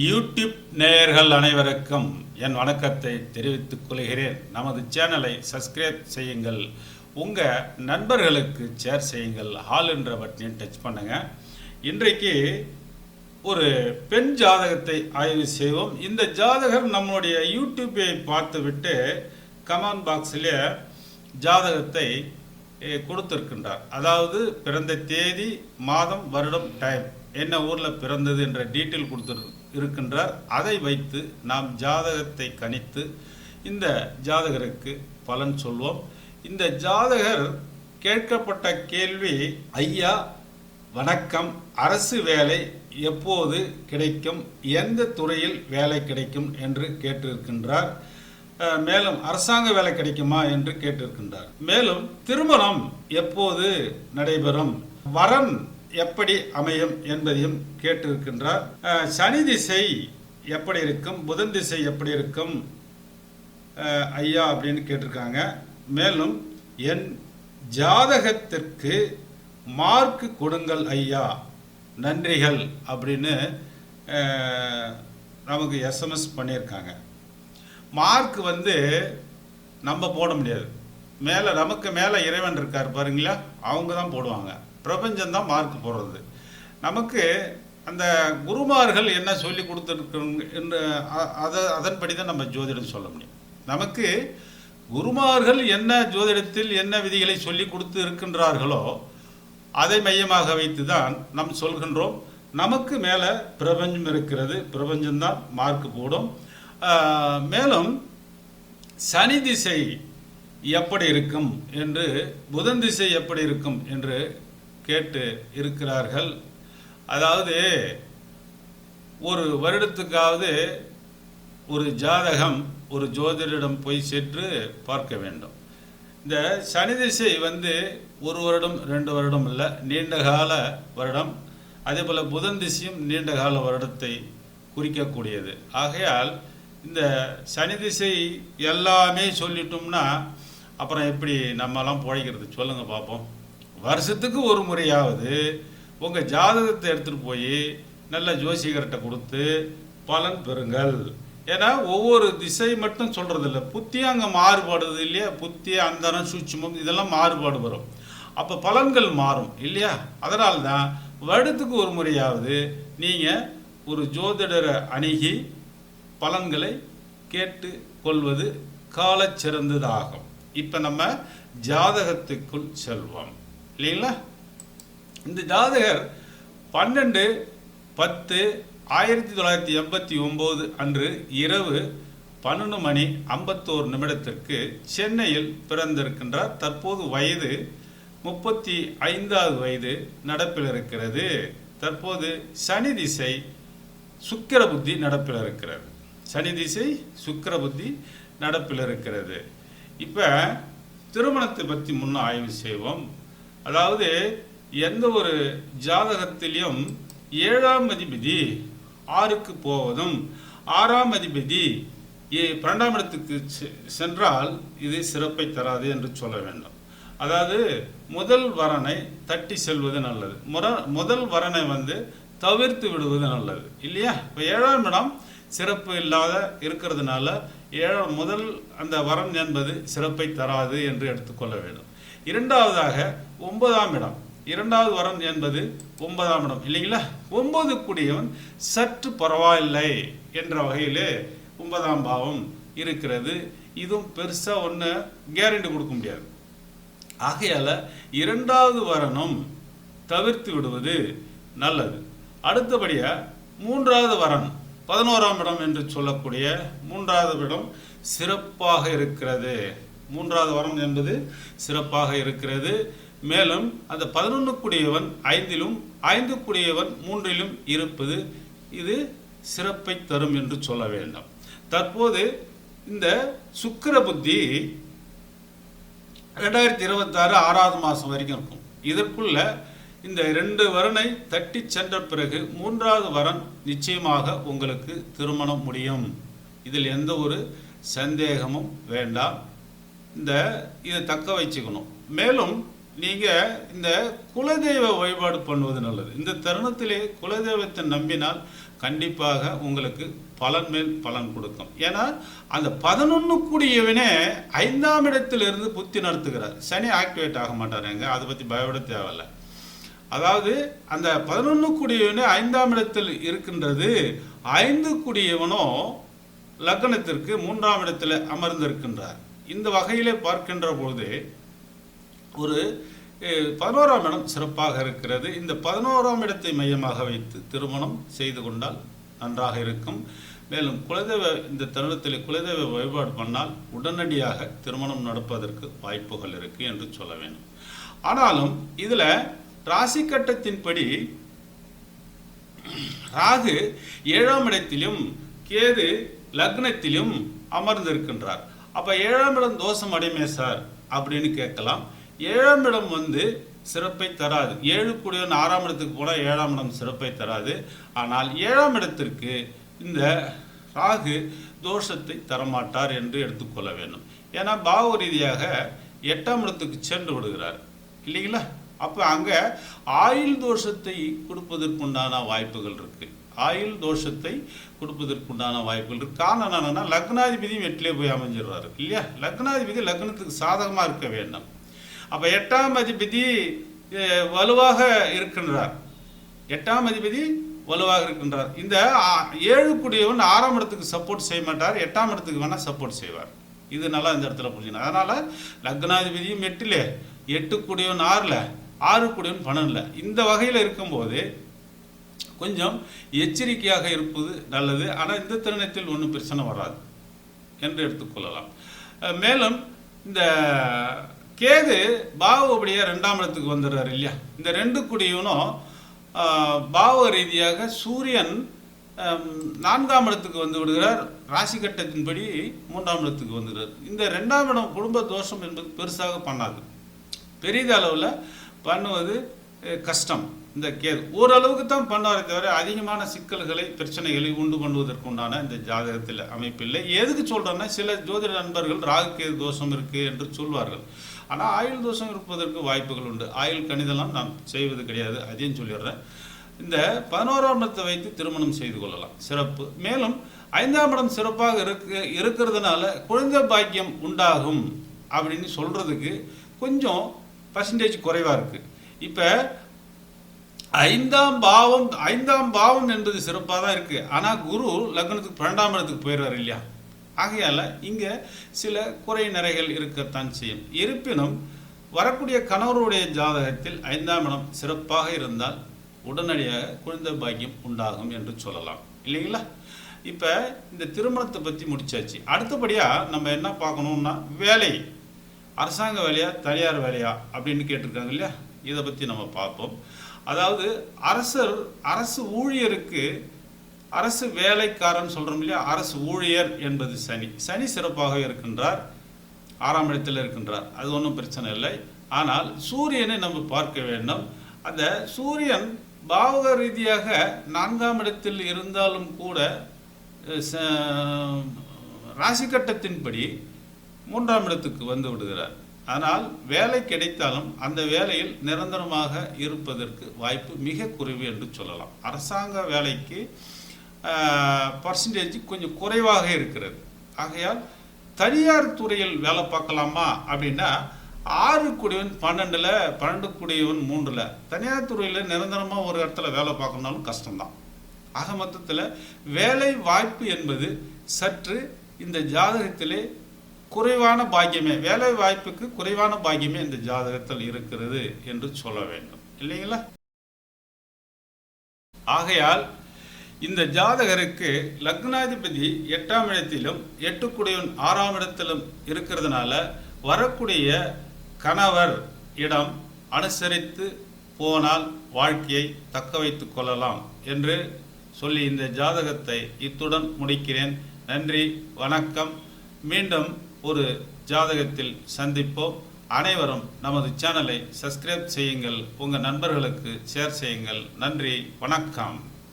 YouTube நேயர்கள் அனைவருக்கும் என் வணக்கத்தை தெரிவித்துக் கொள்கிறேன். நமது சேனலை சப்ஸ்கிரைப் செய்யுங்கள். உங்கள் நண்பர்களுக்கு ஷேர் செய்யுங்கள். ஹால் என்ற பட்டனையும் டச் பண்ணுங்கள் இன்றைக்கு ஒரு பெண் ஜாதகத்தை ஆய்வு செய்வோம். இந்த ஜாதகர் நம்முடைய யூடியூப்பை பார்த்துவிட்டு கமெண்ட் பாக்ஸில் ஜாதகத்தை கொடுத்திருக்கின்றார். அதாவது பிறந்த தேதி மாதம் வருடம் டைம் என்ன ஊரில் பிறந்தது என்ற டீட்டெயில் கொடுத்துருக்கு இருக்கின்றார் அதை வைத்து நாம் ஜாதகத்தை கணித்து இந்த ஜாதகருக்கு பலன் சொல்வோம். இந்த ஜாதகர் கேட்கப்பட்ட கேள்வி ஐயா வணக்கம். அரசு வேலை எப்போது கிடைக்கும்? எந்த துறையில் வேலை கிடைக்கும்? என்று கேட்டிருக்கின்றார். மேலும் அரசாங்க வேலை கிடைக்குமா? என்று கேட்டிருக்கின்றார். மேலும் திருமணம் எப்போது நடைபெறும்? வரன் எப்படி அமையும் என்பதையும் கேட்டிருக்கின்றார். சனி திசை எப்படி இருக்கும்? புதன் திசை எப்படி இருக்கும்? ஐயா அப்படின்னு கேட்டிருக்காங்க. மேலும் என் ஜாதகத்திற்கு மார்க் கொடுங்கள் ஐயா நன்றிகள் அப்படின்னு நமக்கு எஸ்எம்எஸ் பண்ணியிருக்காங்க. மார்க் வந்து நம்ம போட முடியாது. மேலே நமக்கு மேலே இறைவன் இருக்கார் பாருங்களா அவங்க தான் போடுவாங்க. பிரபஞ்சம் தான் மார்க் போடுறது. நமக்கு அந்த குருமார்கள் என்ன சொல்லி கொடுத்துருக்க என்று அதை அதன்படி தான் நம்ம ஜோதிடம் சொல்ல முடியும். நமக்கு குருமார்கள் என்ன ஜோதிடத்தில் என்ன விதிகளை சொல்லி கொடுத்து இருக்கின்றார்களோ அதை மையமாக வைத்து தான் நாம் சொல்கின்றோம். நமக்கு மேலே பிரபஞ்சம் இருக்கிறது பிரபஞ்சம்தான் மார்க் போடும். மேலும் சனி திசை எப்படி இருக்கும் என்று புதன் திசை எப்படி இருக்கும் என்று கேட்டு இருக்கிறார்கள். அதாவது ஒரு வருடத்துக்காவது ஒரு ஜாதகம் ஒரு ஜோதிடரிடம் போய் சென்று பார்க்க வேண்டும். இந்த சனி திசை வந்து ஒரு வருடம் ரெண்டு வருடம் இல்லை நீண்ட கால வருடம். அதே போல் புதன் திசையும் நீண்ட கால வருடத்தை குறிக்கக்கூடியது. ஆகையால் இந்த சனி திசை எல்லாமே சொல்லிட்டோம்னா அப்புறம் எப்படி நம்மலாம் பிழைக்கிறது? சொல்லுங்கள் பார்ப்போம் வருஷத்துக்கு ஒரு முறையாவது உங்கள் ஜாதகத்தை எடுத்துகிட்டு போய் நல்ல ஜோசிகர்கிட்ட கொடுத்து பலன் பெறுங்கள். ஏன்னா ஒவ்வொரு திசை மட்டும் சொல்கிறது இல்லை புத்தியும் அங்கே மாறுபாடுது இல்லையா? புத்தி அந்தரம் சூட்சமம் இதெல்லாம் மாறுபாடு வரும். அப்போ பலன்கள் மாறும் இல்லையா? அதனால தான் வருடத்துக்கு ஒரு முறையாவது நீங்கள் ஒரு ஜோதிடரை அணுகி பலன்களை கேட்டு கொள்வது காலச்சிறந்ததாகும். இப்போ நம்ம ஜாதகத்துக்குள் செல்வோம். இல்லைங்களா? இந்த ஜாதகர் பன்னெண்டு பத்து ஆயிரத்தி தொள்ளாயிரத்தி எண்பத்தி ஒம்பது அன்று இரவு பன்னெண்டு மணி ஐம்பத்தோரு நிமிடத்திற்கு சென்னையில் பிறந்திருக்கின்றார். தற்போது வயது முப்பத்தி ஐந்தாவது வயது நடப்பில் இருக்கிறது தற்போது சனி திசை சுக்கிர புத்தி நடப்பில் இருக்கிறது சனி திசை சுக்கிர புத்தி நடப்பில் இருக்கிறது இப்போ திருமணத்தை பற்றி முன்ன ஆய்வு செய்வோம். அதாவது எந்த ஒரு ஜாதகத்திலையும் ஏழாம் அதிபதி ஆறுக்கு போவதும் ஆறாம் அதிபதி ஏ- பன்னெண்டாம் இடத்துக்கு செ- சென்றால் இது சிறப்பை தராது என்று சொல்ல வேண்டும். அதாவது முதல் வரனை தட்டி செல்வது நல்லது. முற முதல் வரனை வந்து தவிர்த்து விடுவது நல்லது. இல்லையா? இப்போ ஏழாம் இடம் சிறப்பு இல்லாத இருக்கிறதுனால ஏழாம் முதல் அந்த வரன் என்பது சிறப்பை தராது என்று எடுத்துக்கொள்ள வேண்டும். இரண்டாவதாக ஒன்பதாம் இடம். இரண்டாவது வரம் என்பது ஒன்பதாம் இடம். இல்லைங்களா? ஒன்பது கூடியவன் சற்று பரவாயில்லை என்ற வகையில் ஒன்பதாம் பாவம் இருக்கிறது. இதுவும் பெருசாக ஒன்று கேரண்டி கொடுக்க முடியாது. ஆகையால் இரண்டாவது வரணும் தவிர்த்து விடுவது நல்லது. அடுத்தபடியாக மூன்றாவது வரன் பதினோராம் இடம் என்று சொல்லக்கூடிய மூன்றாவது இடம் சிறப்பாக இருக்கிறது. மூன்றாவது வரம் என்பது சிறப்பாக இருக்கிறது. மேலும் அந்த பதினொன்றுக்குடையவன் ஐந்திலும் ஐந்துக்குடையவன் மூன்றிலும் இருப்பது இது சிறப்பை தரும் என்று சொல்ல வேண்டும். தற்போது இந்த சுக்கிர புத்தி ரெண்டாயிரத்தி இருபத்தாறு ஆறாவது மாதம் வரைக்கும் இருக்கும். இதற்குள்ள இந்த ரெண்டு வரனை தட்டி சென்ற பிறகு மூன்றாவது வரன் நிச்சயமாக உங்களுக்கு திருமணம் முடியும். இதில் எந்த ஒரு சந்தேகமும் வேண்டாம். இந்த இதை தக்க வச்சுக்கணும். மேலும் நீங்கள் இந்த குலதெய்வ வழிபாடு பண்ணுவது நல்லது. இந்த தருணத்திலே குலதெய்வத்தை நம்பினால் கண்டிப்பாக உங்களுக்கு பலன் மேல் பலன் கொடுக்கும். ஏன்னா அந்த பதினொன்று கூடியவனே ஐந்தாம் இடத்திலிருந்து புத்தி நடத்துகிறார். சனி ஆக்டிவேட் ஆக மாட்டாருங்க அதை பற்றி பயப்பட தேவையில்லை. அதாவது அந்த பதினொன்று கூடியவனே ஐந்தாம் இடத்தில் இருக்கின்றது. ஐந்து கூடியவனோ லக்னத்திற்கு மூன்றாம் இடத்தில் அமர்ந்திருக்கின்றார். இந்த வகையிலே பார்க்கின்ற பொழுது ஒரு பதினோராம் இடம் சிறப்பாக இருக்கிறது. இந்த பதினோராம் இடத்தை மையமாக வைத்து திருமணம் செய்து கொண்டால் நன்றாக இருக்கும். மேலும் குலதெய்வ இந்த தருணத்தில் குலதெய்வ வழிபாடு பண்ணால் உடனடியாக திருமணம் நடப்பதற்கு வாய்ப்புகள் இருக்குது என்று சொல்ல வேண்டும். ஆனாலும் இதில் ராசி கட்டத்தின்படி ராகு ஏழாம் இடத்திலும் கேது லக்னத்திலும் அமர்ந்திருக்கின்றார். அப்போ ஏழாம் இடம் தோஷம் அடைமே சார்? அப்படின்னு கேட்கலாம். ஏழாம் இடம் வந்து சிறப்பை தராது. ஏழு கூடியவன் ஆறாம் இடத்துக்கு போனால் ஏழாம் இடம் சிறப்பை தராது. ஆனால் ஏழாம் இடத்திற்கு இந்த ராகு தோஷத்தை தரமாட்டார் என்று எடுத்துக்கொள்ள வேண்டும். ஏன்னா பாவ ரீதியாக எட்டாம் இடத்துக்கு சென்று விடுகிறார். இல்லைங்களா? அப்போ அங்கே ஆயுள் தோஷத்தை கொடுப்பதற்குண்டான வாய்ப்புகள் இருக்கு. ஆயுள் தோஷத்தை கொடுப்பதற்குண்டான வாய்ப்புகள் இருக்கு. காரணம் என்னென்னா லக்னாதிபதியும் எட்டிலே போய் அமைஞ்சிடுறாரு. இல்லையா? லக்னாதிபதி லக்னத்துக்கு சாதகமாக இருக்க வேண்டும். அப்போ எட்டாம் அதிபதி வலுவாக இருக்கின்றார். எட்டாம் அதிபதி வலுவாக இருக்கின்றார். இந்த ஆ, ஏழு கூடியவன் ஆறாம் இடத்துக்கு சப்போர்ட் செய்ய மாட்டார். எட்டாம் இடத்துக்கு வேணால் சப்போர்ட் செய்வார். இது நல்லா இந்த இடத்துல புரிஞ்சுக்கணும். அதனால லக்னாதிபதியும் எட்டில் எட்டு கூடியவன் ஆறில் ஆறு கூடியவன் பன்னெண்டில். இந்த வகையில் இருக்கும்போது கொஞ்சம் எச்சரிக்கையாக இருப்பது நல்லது. ஆனால் இந்த தருணத்தில் ஒன்றும் பிரச்சனை வராது. என்று எடுத்துக்கொள்ளலாம். மேலும் இந்த கேது பாவபடியாக ரெண்டாம் இடத்துக்கு வந்துடுறாரு இல்லையா? இந்த ரெண்டு குடியவனும் பாவ ரீதியாக சூரியன் நான்காம் இடத்துக்கு வந்து விடுகிறார். ராசி கட்டத்தின்படி மூன்றாம் இடத்துக்கு வந்துடுறார். இந்த ரெண்டாம் இடம் குடும்ப தோஷம் என்பது பெருசாக பண்ணாது. பெரிய அளவில் பண்ணுவது கஷ்டம் இந்த கேது. ஓரளவுக்கு தான் பண்ணுவாரே தவிர அதிகமான சிக்கல்களை பிரச்சனைகளை உண்டு பண்ணுவதற்கு உண்டான இந்த ஜாதகத்தில் அமைப்பில்லை எதுக்கு சொல்கிறேன்னா சில ஜோதிட நண்பர்கள் ராகு கேது தோஷம் இருக்குது என்று சொல்வார்கள். ஆனால் ஆயுள் தோஷம் இருப்பதற்கு வாய்ப்புகள் உண்டு. ஆயுள் கணிதெல்லாம் நான் செய்வது கிடையாது. அதையும் சொல்லிடுறேன். இந்த பதினோராம் இடத்தை வைத்து திருமணம் செய்து கொள்ளலாம். சிறப்பு. மேலும் ஐந்தாம் இடம் சிறப்பாக இருக்கு இருக்கிறதுனால குழந்தை பாக்கியம் உண்டாகும் அப்படின்னு சொல்கிறதுக்கு கொஞ்சம் பர்சன்டேஜ் குறைவாக இருக்குது இப்போ ஐந்தாம் பாவம் ஐந்தாம் பாவம் என்பது சிறப்பாக தான் இருக்குது ஆனால் குரு லக்னத்துக்கு பன்னெண்டாம் இடத்துக்கு போயிடுறாரு இல்லையா? ஆகையால் இங்கே சில குறை நிறைகள் இருக்கத்தான் செய்யும். இருப்பினும் வரக்கூடிய கணவருடைய ஜாதகத்தில் ஐந்தாம் இடம் சிறப்பாக இருந்தால் உடனடியாக குழந்தை பாக்கியம் உண்டாகும் என்று சொல்லலாம். இல்லைங்களா? இப்போ இந்த திருமணத்தை பற்றி முடிச்சாச்சு. அடுத்தபடியாக நம்ம என்ன பார்க்கணும்னா வேலை. அரசாங்க வேலையா தனியார் வேலையா அப்படின்னு கேட்டிருக்காங்க இல்லையா? இதை பற்றி நம்ம பார்ப்போம். அதாவது அரசர் அரசு ஊழியருக்கு அரசு வேலைக்காரன் சொல்கிறோம் இல்லையா? அரசு ஊழியர் என்பது சனி. சனி சிறப்பாக இருக்கின்றார். ஆறாம் இடத்தில் இருக்கின்றார். அது ஒன்றும் பிரச்சனை இல்லை. ஆனால் சூரியனை நம்ம பார்க்க வேண்டும். அந்த சூரியன் பாவக ரீதியாக நான்காம் இடத்தில் இருந்தாலும் கூட ச- ராசி கட்டத்தின்படி மூன்றாம் இடத்துக்கு வந்து விடுகிறார். ஆனால் வேலை கிடைத்தாலும் அந்த வேலையில் நிரந்தரமாக இருப்பதற்கு வாய்ப்பு மிக குறைவு என்று சொல்லலாம். அரசாங்க வேலைக்கு பர்சன்டேஜ் கொஞ்சம் குறைவாக இருக்கிறது. ஆகையால் தனியார் துறையில் வேலை பார்க்கலாமா அப்படின்னா ஆறு குடியவன் பன்னெண்டில் பன்னெண்டு குடியவன் மூன்றில். தனியார் துறையில் நிரந்தரமாக ஒரு இடத்துல வேலை பார்க்கணும்னாலும் கஷ்டம்தான். ஆக மொத்தத்தில் வேலை வாய்ப்பு என்பது சற்று இந்த ஜாதகத்திலே குறைவான பாக்கியமே வேலை வாய்ப்புக்கு குறைவான பாக்கியமே இந்த ஜாதகத்தில் இருக்கிறது என்று சொல்ல வேண்டும். இல்லைங்களா? ஆகையால் இந்த ஜாதகருக்கு லக்னாதிபதி எட்டாம் இடத்திலும் எட்டுக்குடையவன் ஆறாம் இடத்திலும் இருக்கிறதுனால வரக்கூடிய கணவர் இடம் அனுசரித்து போனால் வாழ்க்கையை தக்க வைத்து கொள்ளலாம் என்று சொல்லி இந்த ஜாதகத்தை இத்துடன் முடிக்கிறேன். நன்றி வணக்கம். மீண்டும் ஒரு ஜாதகத்தில் சந்திப்போம். அனைவரும் நமது சேனலை சப்ஸ்கிரைப் செய்யுங்கள் உங்கள் நண்பர்களுக்கு ஷேர் செய்யுங்கள். நன்றி வணக்கம்.